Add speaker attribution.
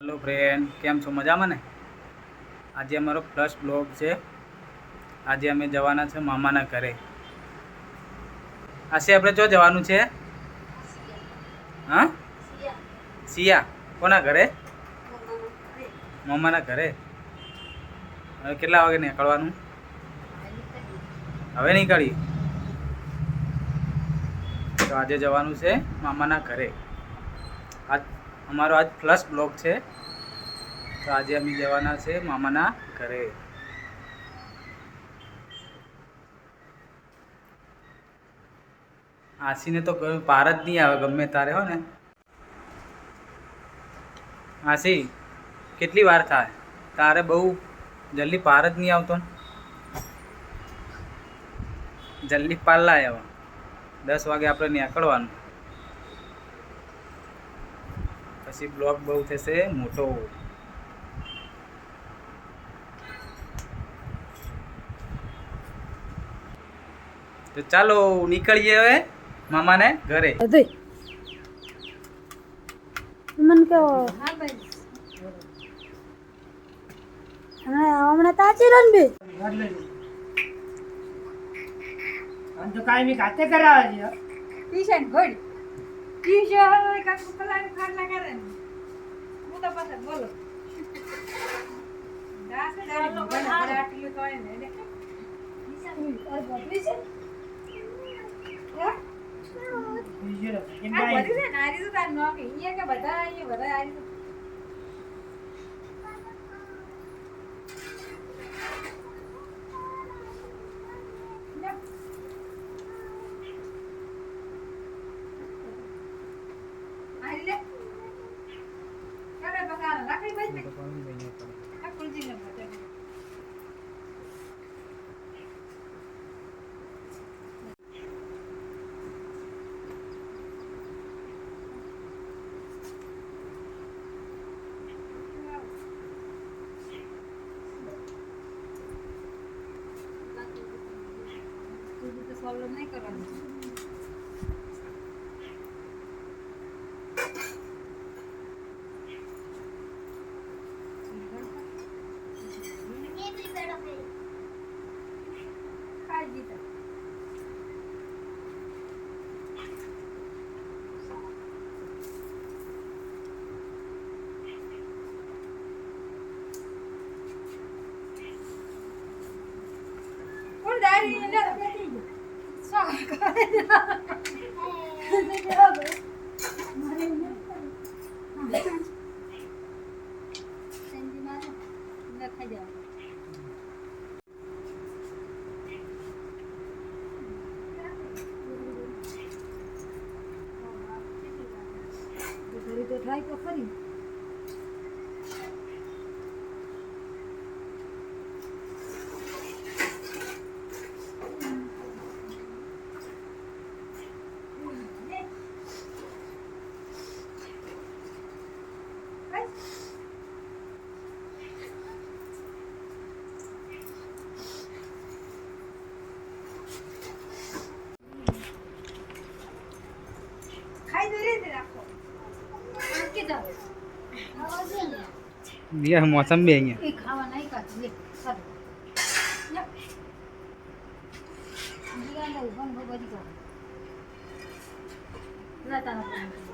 Speaker 1: Hello friend કેમ છો? મજામાં ને? આજે અમારો ફર્સ્ટ બ્લોગ છે. આજે અમે જવાના છે મામાના ઘરે. આજે આપણે જો જવાનું છે? હા? સિયા કોના ઘરે? મામાના ઘરે. હવે કેટલા વાગે નીકળવાનું? હવે નીકળી તો આજે જવાનું છે મામાના ઘરે. આજ અમારો આજ પ્લસ બ્લોક છે. તો આજે અમે જવાના છે મામાના ઘરે. આસીને તો પાર જ નહીં આવે ગમે તારે હો ને. આસી કેટલી વાર થાય? તારે બહુ જલ્દી પાર જ નહીં આવતો ને. જલ્દી પાર લાય દસ વાગે આપણે નીકળવાનું. પછી બ્લોક બહુ થશે મોટો. તો ચાલો નીકળીએ હવે મામાને ઘરે.
Speaker 2: મને કેવો હમણાં હમણાં તાચી રન બે.
Speaker 3: આમ તો કાઈ બી ખાતે કરાવે છે.
Speaker 4: ટ્યુશન ગુડ ટ્યુશન કાકુ કરે હું તો પાછળ બોલો. દાસ દાડી ભગવાન આપણે તો હોય ને એટલે
Speaker 3: બીજું તો એમ
Speaker 4: આ
Speaker 3: કાંઈ
Speaker 4: બધું બધા કરે બકા રાખી ભાઈ આ કુલજીને બતાવી તું તો સોલ્વ નહીં કરવાનું
Speaker 2: તો ટ્રાય તો ખરી.
Speaker 1: યાર મોસમ બે અહીંયા.
Speaker 2: એ ખાવા નહીં કાચી લે, સારું. જીરા ને ઊભા ને બધી કરો ના તારા